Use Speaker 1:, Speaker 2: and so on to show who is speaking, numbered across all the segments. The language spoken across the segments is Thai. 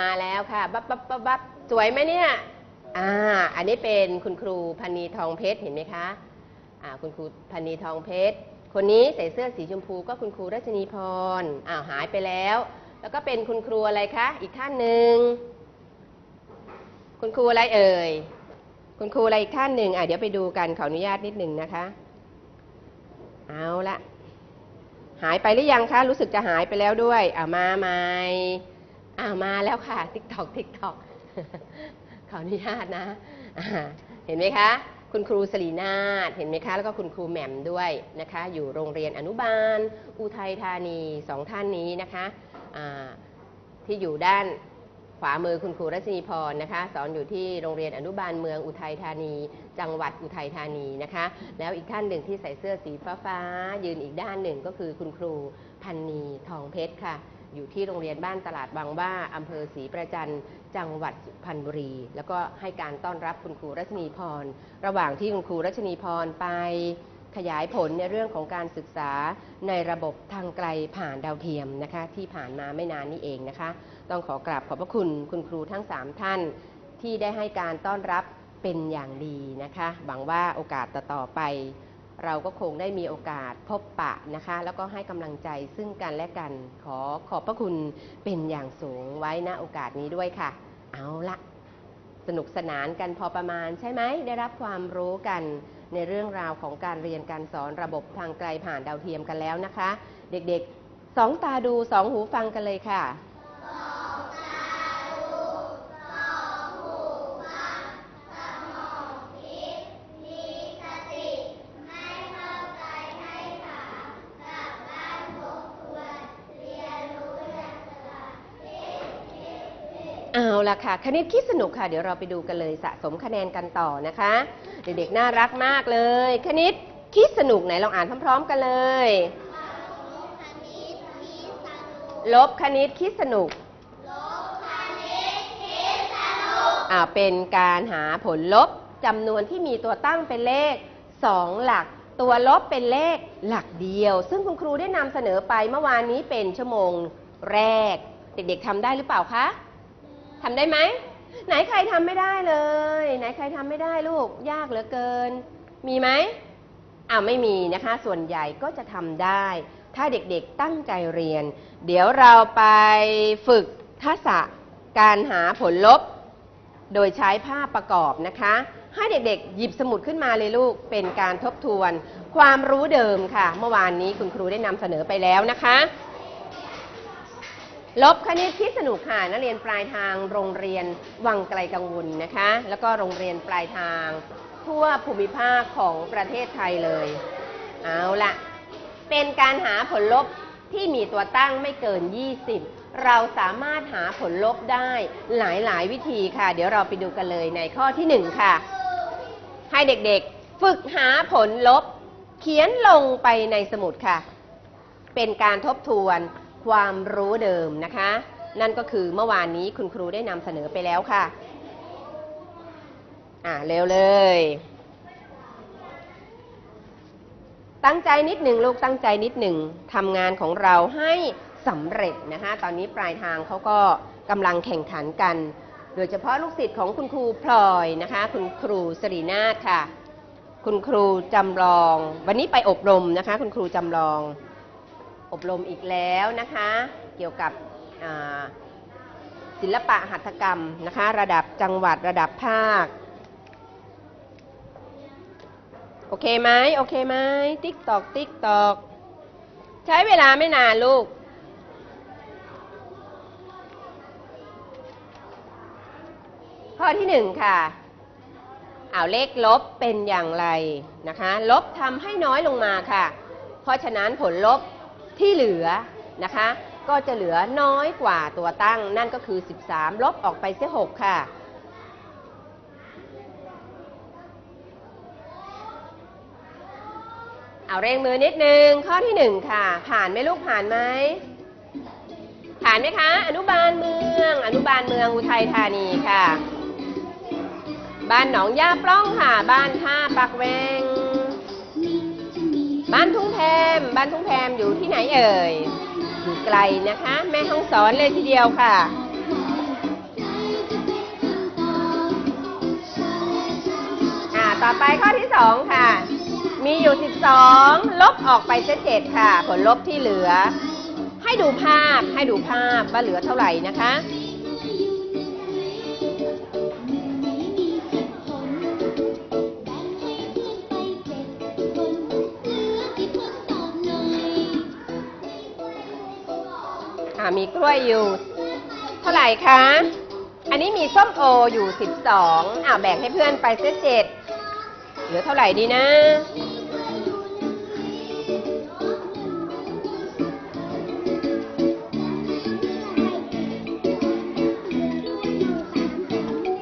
Speaker 1: มาแล้วค่ะบับบับบับบับสวยไหมเนี่ยอ่าอันนี้เป็นคุณครูพันนีทองเพชรเห็นไหมคะอ่าคุณครูพันนีทองเพชรคนนี้ใส่เสื้อสีชมพูก็คุณครูรัชนีพรอ้าวหายไปแล้ว แล้วก็เป็นคุณครูอะไรคะอีกท่านหนึ่งคุณครูอะไรเอ่ยคุณครูอะไรอีกท่านหนึ่งอะเดี๋ยวไปดูกันขออนุญาตนิดหนึ่งนะคะ เอาละหายไปหรือยังคะรู้สึกจะหายไปแล้วด้วยอ่ามาใหม่ อ่ามาแล้วค่ะติ๊กตอกติ๊กตอกขออนุญาตนะเห็นไหมคะ คุณครูสลีนาถเห็นไหมคะ แล้วก็คุณครูแหม่มด้วยนะคะ อยู่โรงเรียนอนุบาล อุทัยธานีสองท่านนี้นะคะที่อยู่ด้านขวามือคุณครูรัชนีพรนะคะ สอนอยู่ที่โรงเรียนอนุบาลเมืองอุทัยธานี จังหวัดอุทัยธานีนะคะ แล้วอีกท่านหนึ่งที่ใส่เสื้อสีฟ้าฟ้ายืนอีกด้านหนึ่งก็คือคุณครูพันนีทองเพชรค่ะ อยู่ที่โรงเรียนบ้านตลาดบางว่าอำเภอศรีประจันจังหวัดสุพรรณบุรี แล้วก็ให้การต้อนรับคุณครูรัชนีพร ระหว่างที่คุณครูรัชนีพรไปขยายผลในเรื่องของการศึกษาในระบบทางไกลผ่านดาวเทียมนะคะที่ผ่านมาไม่นานนี้เองนะคะ ต้องขอกราบขอบพระคุณคุณครูทั้ง 3 ท่านที่ได้ให้การต้อนรับเป็นอย่างดีนะคะหวังว่าโอกาสต่อๆไป เราก็คงได้มีโอกาสพบปะนะคะ แล้วก็ให้กำลังใจซึ่งกันและกันขอขอบพระคุณเป็นอย่างสูงไว้ณโอกาสนี้ด้วยค่ะ เอาละสนุกสนานกันพอประมาณใช่ไหมได้รับความรู้กันในเรื่องราวของการเรียนการสอนระบบทางไกลผ่านดาวเทียมกันแล้วนะคะ เด็กๆสองตาดูสองหูฟังกันเลยค่ะ เอาละค่ะ คณิตคิดสนุกค่ะ เดี๋ยวเราไปดูกันเลยสะสมคะแนนกันต่อนะคะ เด็กๆน่ารักมากเลย คณิตคิดสนุกไหนลองอ่านพร้อม ๆ กันเลย ลบคณิตคิดสนุกอ่าเป็นการหาผลลบจำนวนที่มีตัวตั้งเป็นเลข 2 หลัก ตัวลบเป็นเลขหลักเดียว ซึ่งคุณครูได้นำเสนอไปเมื่อวานนี้เป็นชั่วโมงแรก เด็กๆทำได้หรือเปล่าคะ ทำได้ไหม ไหนใครทำไม่ได้เลย ไหนใครทำไม่ได้ลูก ยากเหลือเกิน มีไหมอ่าไม่มีนะคะ ส่วนใหญ่ก็จะทำได้ ถ้าเด็กๆตั้งใจเรียน เดี๋ยวเราไปฝึกทักษะการหาผลลบ โดยใช้ภาพประกอบนะคะ ให้เด็กๆ หยิบสมุดขึ้นมาเลยลูก เป็นการทบทวน ความรู้เดิมค่ะ เมื่อวานนี้คุณครูได้นำเสนอไปแล้วนะคะ ลบคณิตคิดสนุกค่ะนักเรียนปลายทางโรงเรียนวังไกลกังวลนะคะ แล้วก็โรงเรียนปลายทาง ทั่วภูมิภาคของประเทศไทยเลย เอาละเป็นการหาผลลบที่มีตัวตั้งไม่เกิน 20 เราสามารถหาผลลบได้หลายๆ วิธีค่ะ เดี๋ยวเราไปดูกันเลยในข้อที่ 1 ค่ะ ให้เด็กๆ ฝึกหาผลลบ เขียนลงไปในสมุดค่ะ เป็นการทบทวน ความรู้เดิมนะคะ นั่นก็คือเมื่อวานนี้คุณครูได้นำเสนอไปแล้วค่ะ อ่าเร็วเลย ตั้งใจนิดหนึ่งลูกตั้งใจนิดหนึ่งทำงานของเราให้สำเร็จนะคะ ตอนนี้ปลายทางเขาก็กำลังแข่งขันกัน โดยเฉพาะลูกศิษย์ของคุณครูพลอยนะคะ คุณครูสรีนาถค่ะ คุณครูจำลอง วันนี้ไปอบรมนะคะ คุณครูจำลอง อบรมอีกแล้วนะคะ เกี่ยวกับศิลปะหัตถกรรมนะคะ ระดับจังหวัดระดับภาค โอเคไหมโอเคไหมติ๊กตอกติ๊กตอก ใช้เวลาไม่นานลูกข้อที่หนึ่งค่ะเอาเลขลบเป็นอย่างไรนะคะ ลบทำให้น้อยลงมาค่ะ เพราะฉะนั้นผลลบ ที่เหลือนะคะ ก็จะเหลือน้อยกว่าตัวตั้ง นั่นก็คือ 13 ลบออกไปเสีย6ค่ะ เอาเร่งมือนิดนึง ข้อที่หนึ่งค่ะ ผ่านไหมลูกผ่านไหมผ่านไหมคะ อนุบาลเมือง อนุบาลเมืองอุทัยธานีค่ะ บ้านหนองย่าปล้องค่ะ บ้านท่าปักแวง บ้านทุ่งแพมบ้านทุ่งแพมอยู่ที่ไหนเอ่ย อยู่ไกลนะคะ แม่ห้องสอนเลยทีเดียวค่ะอ่ต่อไปข้อที่สองค่ะ มีอยู่ 12 ลบออกไปเสียเจ็ดค่ะ ผลลบที่เหลือ ให้ดูภาพให้ดูภาพว่าเหลือเท่าไหร่นะคะ อ่ามีกล้วยอยู่ เท่าไหร่คะ อันนี้มีส้มโออยู่ 12อ่าแบ่งให้เพื่อนไปเสียเจ็ดเหลือเท่าไหร่ดีนะ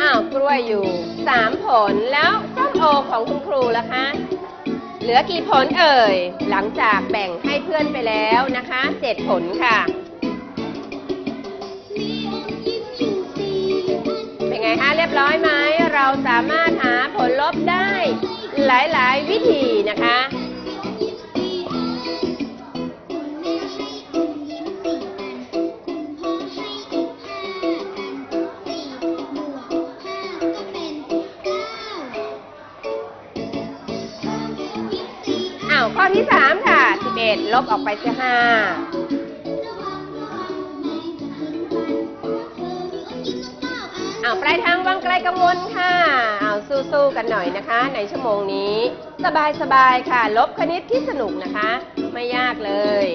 Speaker 1: อ้าวกล้วยอยู่3ผลแล้วส้มโอของคุณครูล่ะคะ เหลือกี่ผลเอ่ย หลังจากแบ่งให้เพื่อนไปแล้วนะคะเป็นไงคะียบร้อยไหมเราสามารถหาผลลบได้หลาย ๆ วิธีนะคะ อ้าว ข้อที่ 3 ค่ะ 11 ลบออกไปเสีย5 อ้าวปลายทางวางไกลกังวลค่ะอ้าวสู้ๆกันหน่อยนะคะ ในชั่วโมงนี้ สบายๆค่ะ ลบคณิตที่สนุกนะคะ ไม่ยากเลย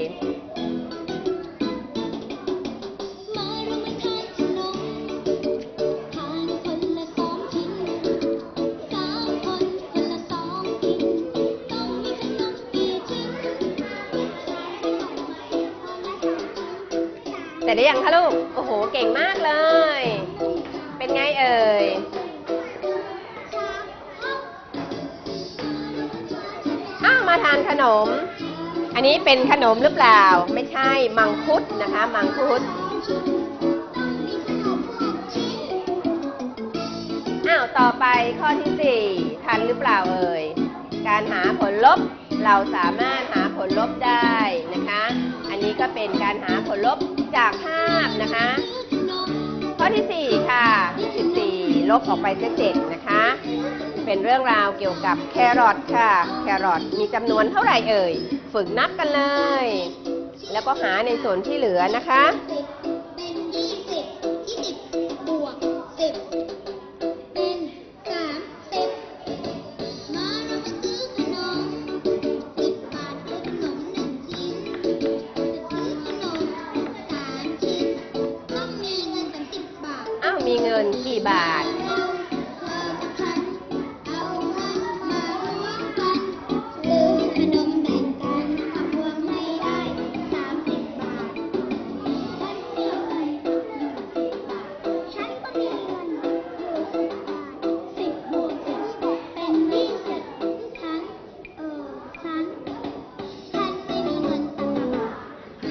Speaker 1: แต่ได้ยังคะลูก โอ้โห เก่งมากเลย ไงเอ่ย อ้าว มาทานขนม อันนี้เป็นขนมหรือเปล่า ไม่ใช่ มังคุดนะคะ มังคุด อ้าว ต่อไปข้อที่4ทันหรือเปล่าเอ่ย การหาผลลบ เราสามารถหาผลลบได้นะคะ อันนี้ก็เป็นการหาผลลบจากภาพนะคะ ข้อที่ 4 ค่ะ14ลบออกไปเสียเจ็ดนะคะ เป็นเรื่องราวเกี่ยวกับแครอทค่ะ แครอทมีจำนวนเท่าไหร่เอ่ย ฝึกนับกันเลย แล้วก็หาในส่วนที่เหลือนะคะ
Speaker 2: มีเงินสั
Speaker 1: กบาท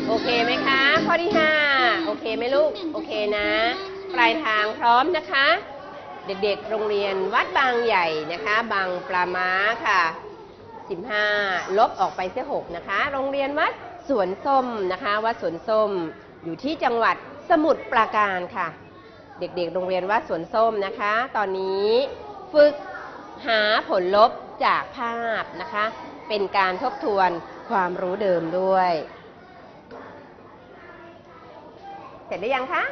Speaker 1: โอเคไหมคะ ข้อที่ 5 โอเคไหมลูก โอเคนะ ปลายทางพร้อมนะคะ เด็กๆ โรงเรียนวัดบางใหญ่นะคะ บางปลาม้าค่ะ 15 ลบออกไปเสีย6นะคะ โรงเรียนวัดสวนส้มนะคะ วัดสวนส้ม อยู่ที่จังหวัดสมุทรปราการค่ะ เด็กๆ โรงเรียนวัดสวนส้มนะคะ ตอนนี้ฝึกหาผลลบจากภาพนะคะ เป็นการทบทวนความรู้เดิมด้วย เสร็จหรือยังคะ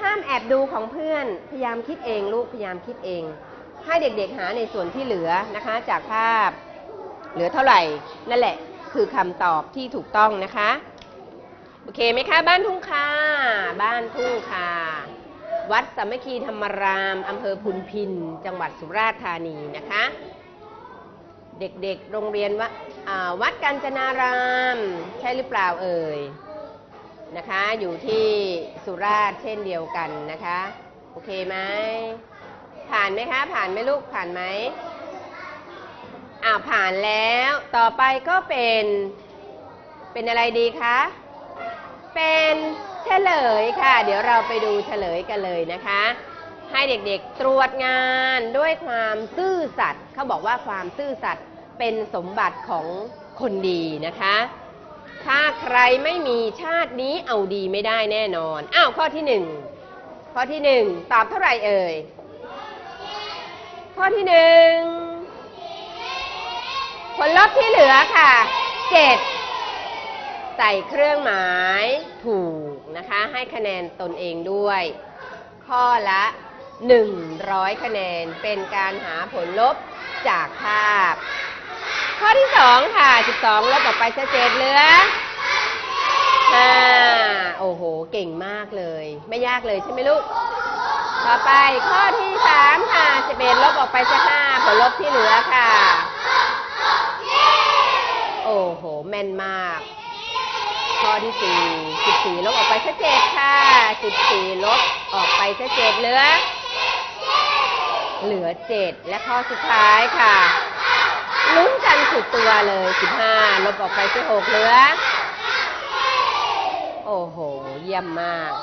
Speaker 1: ห้ามแอบดูของเพื่อน พยายามคิดเองลูกพยายามคิดเอง ให้เด็กๆหาในส่วนที่เหลือนะคะ จากภาพ เหลือเท่าไหร่ นั่นแหละคือคำตอบที่ถูกต้องนะคะ โอเคไหมคะบ้านทุ่งคาบ้านทุ่งคาวัดสามัคคีธรรมรามอำเภอพุนพิน จังหวัดสุราษฎร์ธานีนะคะ เด็กๆ โรงเรียนว,วัดกาญจนาราม ใช่หรือเปล่าเอ่ย นะคะ อยู่ที่สุราษฎร์เช่นเดียวกันนะคะ โอเคไหมผ่านไหมคะ ผ่านไหมลูกผ่านไหมอ้าผ่านแล้วต่อไปก็เป็น เป็นอะไรดีคะ เป็นเฉลยค่ะ เดี๋ยวเราไปดูเฉลยกันเลยนะคะ ให้เด็กๆตรวจงานด้วยความซื่อสัตย์เขาบอกว่าความซื่อสัตย์เป็นสมบัติของคนดีนะคะ ถ้าใครไม่มีชาตินี้เอาดีไม่ได้แน่นอน อ้าวข้อที่หนึ่ง ข้อที่หนึ่งตอบเท่าไหร่เอ่ย ข้อที่หนึ่ง ผลลัพธ์ที่เหลือค่ะ เจ็ด ใส่เครื่องหมายถูกนะคะ ให้คะแนนตนเองด้วย ข้อละ 100 คะแนน เป็นการหาผลลบจากภาพ ข้อที่2ค่ะ12ลบออกไปเศษเหลือ5โอ้โห เก่งมากเลย ไม่ยากเลยใช่ไหมลูก ต่อไปข้อที่3ค่ะ11ลบออกไปจะ5ผลลบที่เหลือค่ะ โอ้โห แม่นมาก ข้อที่4 14ลบออกไปซะ7ค่ะ14ลบออกไปซะ7เหลือ เหลือ7และข้อสุดท้ายค่ะ ลุ้นกันสุดตัวเลย 15 ลบออกไปซะ6เหลือ โอ้โห เยี่ยมมาก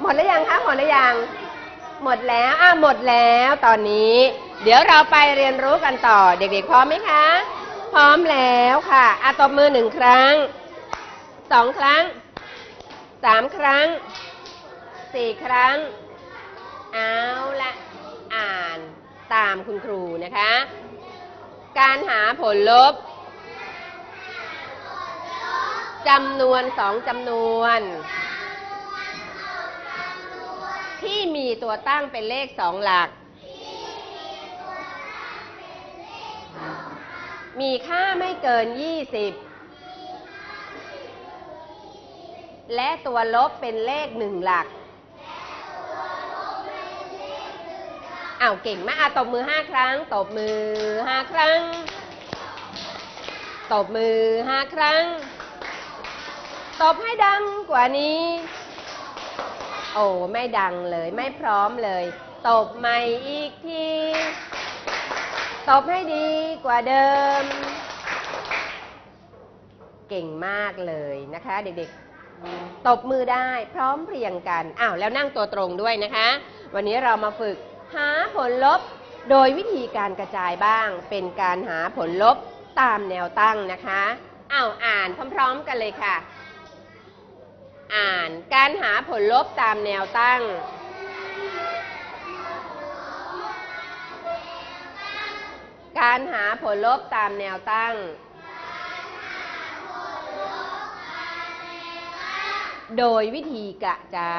Speaker 1: หมดแล้วยังคะ หมดแล้วยัง หมดแล้วอะหมดแล้วตอนนี้ เดี๋ยวเราไปเรียนรู้กันต่อ เด็กๆพร้อมไหมคะ พร้อมแล้วค่ะอะตบมือหนึ่งครั้ง สองครั้ง สามครั้ง สี่ครั้ง เอาละอ่านตามคุณครูนะคะ การหาผลลบจำนวนสองจำนวน ที่มีตัวตั้งเป็นเลขสองหลัก มีค่าไม่เกิน 20 และตัวลบเป็นเลขหนึ่งหลัก อ้าวเก่งมากอะตบมือห้าครั้ง ตบมือห้าครั้ง ตบมือห้าครั้ง ตบให้ดังกว่านี้ โอ้ไม่ดังเลยไม่พร้อมเลย ตบใหม่อีกที ตบให้ดีกว่าเดิม เก่งมากเลยนะคะ เด็กๆ ตบมือได้พร้อมเพรียงกัน อ้าวแล้วนั่งตัวตรงด้วยนะคะ วันนี้เรามาฝึก หาผลลบ โดยวิธีการกระจายบ้าง เป็นการหาผลลบตามแนวตั้งนะคะอ้าวอ่านพร้อม ๆ กันเลยค่ะ อ่านการหาผลลบตามแนวตั้งการหาผลลบตามแนวตั้ง โดยวิธีกระจาย